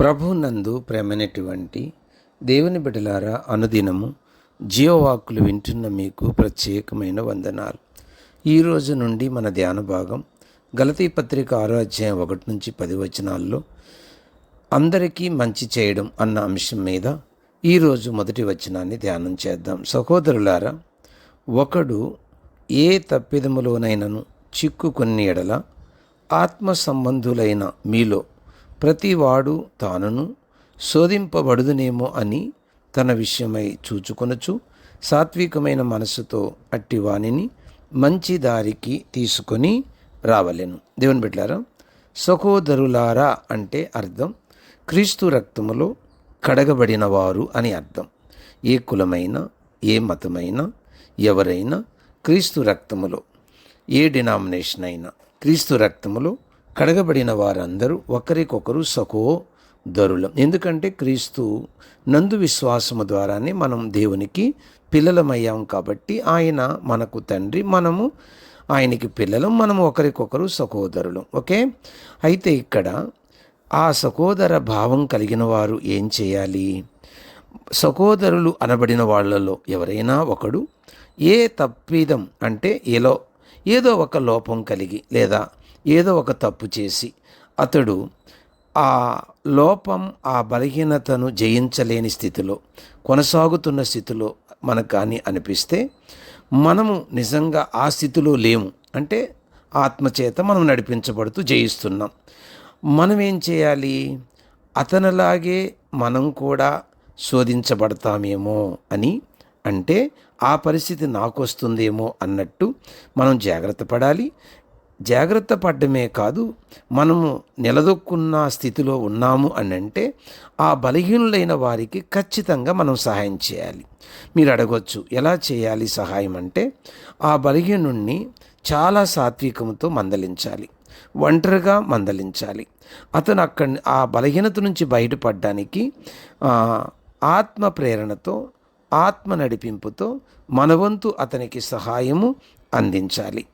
ప్రభు నందు ప్రేమైనటువంటి దేవుని బిడలారా అనుదినము జీవవాక్కులు వింటున్న మీకు ప్రత్యేకమైన వందనాలు. ఈ రోజు నుండి మన ధ్యాన భాగం గలతీ పత్రిక ఆరో అధ్యాయం ఒకటి నుంచి పది వచనాల్లో అందరికీ మంచి చేయడం అన్న అంశం మీద ఈరోజు మొదటి వచనాన్ని ధ్యానం చేద్దాం. సహోదరులారా ఒకడు ఏ తప్పిదములోనైనను చిక్కుకుని ఎడల ఆత్మ సంబంధులైన మీలో ప్రతివాడు తానును శోధింపబడుదునేమో అని తన విషయమై చూచుకొనచు సాత్వికమైన మనసుతో అట్టి వానిని మంచి దారికి తీసుకొని రావలెను. దేవుని బిడ్డారా సహోదరులారా అంటే అర్థం క్రీస్తు రక్తములో కడగబడిన వారు అని అర్థం. ఏ కులమైన ఏ మతమైనా ఎవరైనా క్రీస్తు రక్తములో ఏ డినామినేషన్ అయినా క్రీస్తు రక్తములో కడగబడిన వారందరూ ఒకరికొకరు సహోదరులం ఎందుకంటే క్రీస్తు నందు విశ్వాసము ద్వారానే మనం దేవునికి పిల్లలమయ్యాం కాబట్టి ఆయన మనకు తండ్రి మనము ఆయనకి పిల్లలం మనము ఒకరికొకరు సహోదరులు ఓకే? అయితే ఇక్కడ ఆ సహోదర భావం కలిగిన వారు ఏం చేయాలి? సహోదరులు అనబడిన వాళ్ళలో ఎవరైనా ఒకడు ఏ తప్పిదం అంటే ఏలో ఏదో ఒక లోపం కలిగి లేదా ఏదో ఒక తప్పు చేసి అతడు ఆ లోపం ఆ బలహీనతను జయించలేని స్థితిలో కొనసాగుతున్న స్థితిలో మనకు కానీ అనిపిస్తే మనము నిజంగా ఆ స్థితిలో లేము. అంటే ఆత్మచేత మనం నడిపించబడుతూ జయిస్తున్నాం. మనం ఏం చేయాలి? అతనిలాగే మనం కూడా శోధించబడతామేమో అని అంటే ఆ పరిస్థితి నాకు వస్తుందేమో అన్నట్టు మనం జాగ్రత్త పడాలి. జాగ్రత్త పడ్డమే కాదు మనము నిలదొక్కున్న స్థితిలో ఉన్నాము అని అంటే ఆ బలహీనులైన వారికి ఖచ్చితంగా మనం సహాయం చేయాలి. మీరు అడగొచ్చు ఎలా చేయాలి సహాయం అంటే ఆ బలహీనుణ్ణి చాలా సాత్వికముతో మందలించాలి ఒంటరిగా మందలించాలి. అతను అక్కడి ఆ బలహీనత నుంచి బయటపడడానికి ఆత్మ ప్రేరణతో ఆత్మ నడిపింపుతో మనవంతు అతనికి సహాయము అందించాలి.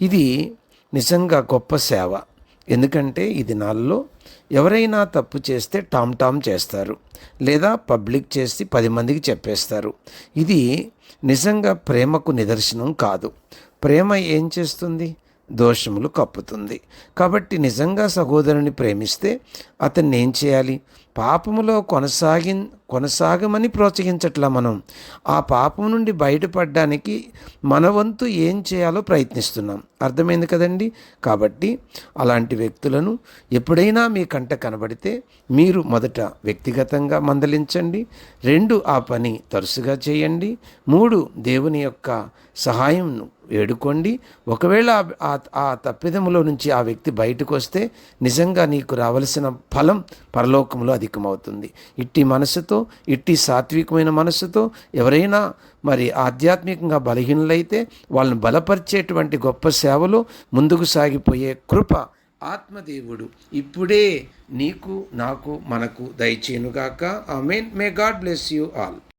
ఇది నిజంగా గొప్ప సేవ. ఎందుకంటే ఈ దినాల్లో ఎవరైనా తప్పు చేస్తే టామ్ టామ్ చేస్తారు. లేదా పబ్లిక్ చేసి పది మందికి చెప్పేస్తారు. ఇది నిజంగా ప్రేమకు నిదర్శనం కాదు. ప్రేమ ఏం చేస్తుంది? దోషములు కప్పుతుంది. కాబట్టి నిజంగా సహోదరుని ప్రేమిస్తే అతన్ని ఏం చేయాలి? పాపములో కొనసాగి కొనసాగమని ప్రోత్సహించట్లా మనం. ఆ పాపం నుండి బయటపడడానికి మన వంతు ఏం చేయాలో ప్రయత్నిస్తున్నాం. అర్థమైంది కదండి? కాబట్టి అలాంటి వ్యక్తులను ఎప్పుడైనా మీ కంట కనబడితే మీరు మొదట వ్యక్తిగతంగా మందలించండి. రెండు ఆ పని తరచుగా చేయండి. మూడు దేవుని యొక్క సహాయం వేడుకోండి ఒకవేళ ఆ తప్పిదములో నుంచి ఆ వ్యక్తి బయటకు వస్తే నిజంగా నీకు రావలసిన ఫలం పరలోకంలో అధికమవుతుంది. ఇట్టి మనసుతో ఇట్టి సాత్వికమైన మనసుతో ఎవరైనా మరి ఆధ్యాత్మికంగా బలహీనులైతే వాళ్ళని బలపరిచేటువంటి గొప్ప సేవలో ముందుకు సాగిపోయే కృప ఆత్మదేవుడు ఇప్పుడే నీకు నాకు మనకు దయచేనుగాక ఆ main may God bless you all